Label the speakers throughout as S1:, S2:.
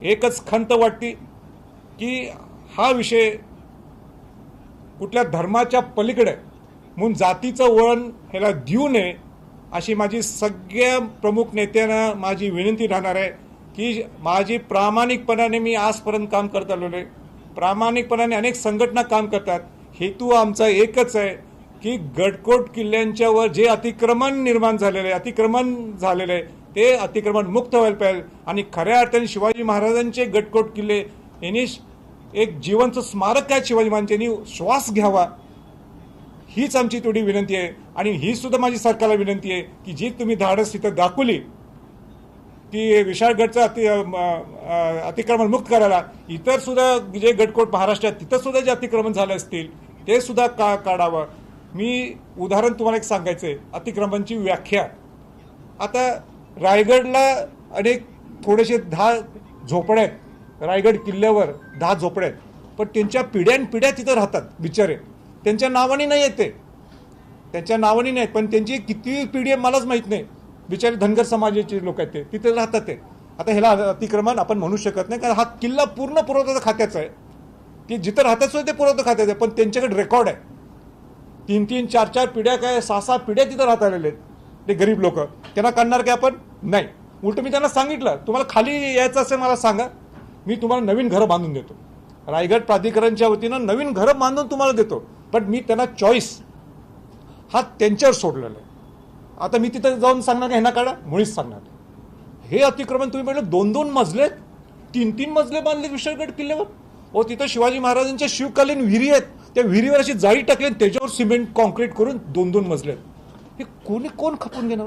S1: एकच खंत वाटते की हा विषय कुठल्या धर्माच्या पलीकडे म्हणून जातीचं वळण ह्याला देऊ नये अशी माझी सगळ्या प्रमुख नेत्यांना माझी विनंती राहणार आहे की माझी प्रामाणिकपणाने मी आजपर्यंत काम करत आलेलो आहे. प्रामाणिकपणाने अनेक संघटना काम करतात. हेतू आमचा एकच आहे की गडकोट किल्ल्यांच्यावर जे अतिक्रमण निर्माण झालेलं आहे अतिक्रमण झालेलं आहे ते अतिक्रमण मुक्त व्हायला पाहिजे. आणि खऱ्या अर्थाने शिवाजी महाराजांचे गटकोट किल्ले यांनी एक जीवनचं स्मारक आहे शिवाजी महाराजांनी श्वास घ्यावा. हीच आमची तेवढी विनंती आहे. आणि ही सुद्धा माझी सरकारला विनंती आहे की जी तुम्ही धाडस तिथं दाखवली की विशाळगडचं अति अतिक्रमण मुक्त करायला इतर सुद्धा जे गडकोट महाराष्ट्रात तिथं सुद्धा जे अतिक्रमण झाले असतील ते सुद्धा का काढावं? मी उदाहरण तुम्हाला एक सांगायचं आहे अतिक्रमणची व्याख्या. आता रायगडला अनेक थोडेसे दहा झोपड्या आहेत. रायगड किल्ल्यावर दहा झोपड्या आहेत. पण त्यांच्या पिढ्यान पिढ्या तिथं राहतात बिचारे. त्यांच्या नावाने नाही येते त्यांच्या नावाने नाही पण त्यांची किती पिढी आहे मलाच माहीत नाही. बिचारे धनगर समाजाचे लोक आहेत ते. तिथे राहतात ते. आता ह्याला अतिक्रमण आपण म्हणू शकत नाही. कारण हा किल्ला पूर्ण पुरवठा खात्याचा आहे. की जिथं राहतात सुद्धा ते पुरवठा खात्याचं आहे. पण त्यांच्याकडे रेकॉर्ड आहे. तीन तीन चार चार पिढ्या काय सहा सहा पिढ्या तिथं राहत आलेल्या आहेत. ते गरीब लोक. त्यांना काढणार काय आपण? नाही. उलट मी त्यांना सांगितलं तुम्हाला खाली यायचं असेल मला सांगा. मी तुम्हाला नवीन घरं बांधून देतो. रायगड प्राधिकरणच्या वतीनं नवीन घरं बांधून तुम्हाला देतो. पण मी त्यांना चॉईस हा त्यांच्यावर सोडलेला आहे. आता मी तिथं जाऊन सांगणार का ह्यांना काढा मुळीच सांगणार हे अतिक्रमण तुम्ही म्हटलं दोन दोन मजले आहेत. तीन तीन मजले बांधले विशाळगड किल्ल्यावर. हो तिथं शिवाजी महाराजांच्या शिवकालीन विहिरी आहेत. त्या विहिरीवर अशी जाळी टाकली आणि त्याच्यावर सिमेंट कॉन्क्रीट करून दोन दोन मजले आहेत. हे कोणी कोण खपून घेणार?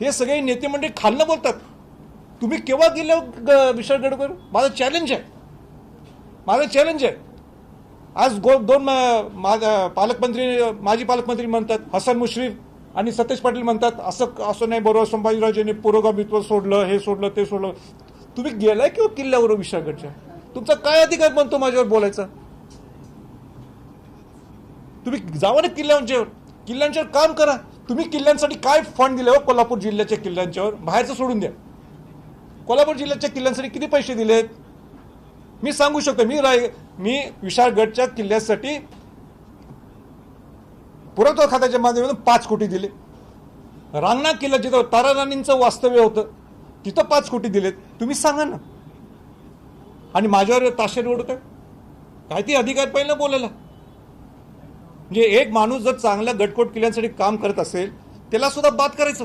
S1: हे सगळे नेते मंडळी खालनं बोलतात. तुम्ही केव्हा गेले हो ग- माझं चॅलेंज आहे. माझं चॅलेंज आहे. आज गो दोन मा- पालकमंत्री माजी पालकमंत्री म्हणतात हसन मुश्रीफ आणि सतेज पाटील म्हणतात असं असं नाही बरोबर संभाजीराजेंनी पुरोगामित्व सोडलं हे सोडलं ते सोडलं. तुम्ही गेलाय किंवा किल्ल्यावर विशाळगडच्या तुमचा काय अधिकार बनतो माझ्यावर बोलायचा? तुम्ही जावा ना किल्ल्यांच्यावर किल्ल्यांच्यावर काम करा. तुम्ही किल्ल्यांसाठी काय फंड दिले हो कोल्हापूर जिल्ह्याच्या किल्ल्यांच्यावर? बाहेरचं सोडून द्या. कोल्हापूर जिल्ह्याच्या किल्ल्यांसाठी किती पैसे दिलेत? मी सांगू शकतो मी राय मी विशाळगडच्या किल्ल्यासाठी पुरातत्व खात्याच्या माध्यमातून पाच कोटी दिले. रांगणा किल्ला जिथं ताराराणींचं वास्तव्य होतं तिथं पाच कोटी दिलेत. तुम्ही सांगा ना. आणि माझ्यावर ताशेर ओढत आहे काय ती अधिकार पहिला बोलायला? म्हणजे एक माणूस जर चांगल्या गटकोट किल्ल्यांसाठी काम करत असेल त्याला सुद्धा बाद करायचं.